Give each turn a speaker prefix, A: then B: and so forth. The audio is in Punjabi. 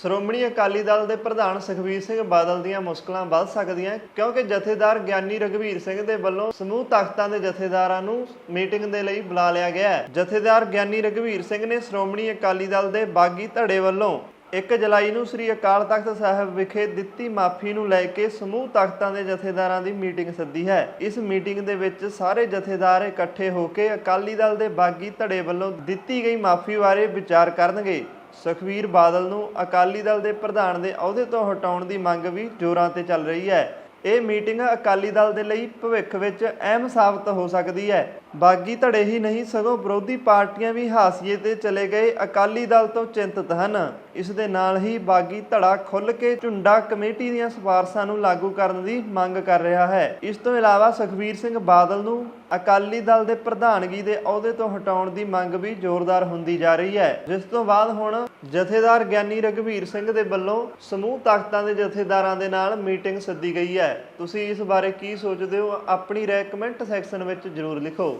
A: ਸ਼੍ਰੋਮਣੀ ਅਕਾਲੀ ਦਲ ਦੇ ਪ੍ਰਧਾਨ ਸੁਖਬੀਰ ਸਿੰਘ ਬਾਦਲ ਦੀਆਂ ਮੁਸ਼ਕਲਾਂ ਵੱਧ ਸਕਦੀਆਂ ਕਿਉਂਕਿ ਜਥੇਦਾਰ ਗਿਆਨੀ ਰਘਵੀਰ ਸਿੰਘ ਦੇ ਵੱਲੋਂ ਸਮੂਹ ਤਖਤਾਂ ਦੇ ਜਥੇਦਾਰਾਂ ਨੂੰ ਮੀਟਿੰਗ ਦੇ ਲਈ ਬੁਲਾ ਲਿਆ ਗਿਆ ਹੈ। ਜਥੇਦਾਰ ਗਿਆਨੀ ਰਘਵੀਰ ਸਿੰਘ ਨੇ ਸ਼੍ਰੋਮਣੀ ਅਕਾਲੀ ਦਲ ਦੇ ਬਾਗੀ ਧੜੇ ਵੱਲੋਂ 1 ਜੁਲਾਈ ਨੂੰ ਸ੍ਰੀ ਅਕਾਲ ਤਖਤ ਸਾਹਿਬ ਵਿਖੇ ਦਿੱਤੀ ਮਾਫੀ ਨੂੰ ਲੈ ਕੇ ਸਮੂਹ ਤਖਤਾਂ ਦੇ ਜਥੇਦਾਰਾਂ ਦੀ ਮੀਟਿੰਗ ਸੱਦੀ ਹੈ। ਇਸ ਮੀਟਿੰਗ ਦੇ ਵਿੱਚ ਸਾਰੇ ਜਥੇਦਾਰ ਇਕੱਠੇ ਹੋ ਕੇ ਅਕਾਲੀ ਦਲ ਦੇ ਬਾਗੀ ਧੜੇ ਵੱਲੋਂ ਦਿੱਤੀ ਗਈ ਮਾਫੀ ਬਾਰੇ ਵਿਚਾਰ ਕਰਨਗੇ। ਸੁਖਵੀਰ ਬਾਦਲ ਨੂੰ ਅਕਾਲੀ ਦਲ ਦੇ ਪ੍ਰਧਾਨ ਦੇ ਅਹੁਦੇ ਤੋਂ ਹਟਾਉਣ ਦੀ ਮੰਗ ਵੀ ਜ਼ੋਰਾਂ ਤੇ ਚੱਲ ਰਹੀ ਹੈ। ਇਹ ਮੀਟਿੰਗ ਅਕਾਲੀ ਦਲ ਦੇ ਲਈ ਭਵਿੱਖ ਵਿੱਚ ਅਹਿਮ ਸਾਬਤ ਹੋ ਸਕਦੀ ਹੈ। ਬਾਗੀ ਧੜੇ ਹੀ ਨਹੀਂ, ਸਗੋਂ ਵਿਰੋਧੀ ਪਾਰਟੀਆਂ ਵੀ ਹਾਸੀਏ ਤੇ ਚਲੇ ਗਏ। ਅਕਾਲੀ ਦਲ ਤੋਂ ਚਿੰਤਤ ਹਨ। ਇਸ ਦੇ ਨਾਲ ਹੀ ਬਾਗੀ ਧੜਾ ਖੁੱਲ ਕੇ ਝੁੰਡਾ ਕਮੇਟੀ ਦੀਆਂ ਸਿਫਾਰਸ਼ਾਂ ਨੂੰ ਲਾਗੂ ਕਰਨ ਦੀ ਮੰਗ ਕਰ ਰਿਹਾ ਹੈ। ਇਸ ਤੋਂ ਇਲਾਵਾ ਸੁਖਬੀਰ ਸਿੰਘ ਬਾਦਲ ਨੂੰ ਅਕਾਲੀ ਦਲ ਦੇ ਪ੍ਰਧਾਨਗੀ ਦੇ ਅਹੁਦੇ ਤੋਂ ਹਟਾਉਣ ਦੀ ਮੰਗ ਵੀ ਜ਼ੋਰਦਾਰ ਹੁੰਦੀ ਜਾ ਰਹੀ ਹੈ। ਜਿਸ ਤੋਂ ਬਾਅਦ ਹੁਣ ਜਥੇਦਾਰ ਗਿਆਨੀ ਰਘਵੀਰ ਸਿੰਘ ਦੇ ਵੱਲੋਂ ਸਮੂਹ ਤਾਕਤਾਂ ਦੇ ਜਥੇਦਾਰਾਂ ਦੇ ਨਾਲ ਮੀਟਿੰਗ ਸੱਦੀ ਗਈ ਹੈ। ਤੁਸੀਂ ਇਸ ਬਾਰੇ ਕੀ ਸੋਚਦੇ ਹੋ? ਆਪਣੀ ਰਾਏ ਕਮੈਂਟ ਸੈਕਸ਼ਨ ਵਿੱਚ ਜ਼ਰੂਰ ਲਿਖੋ।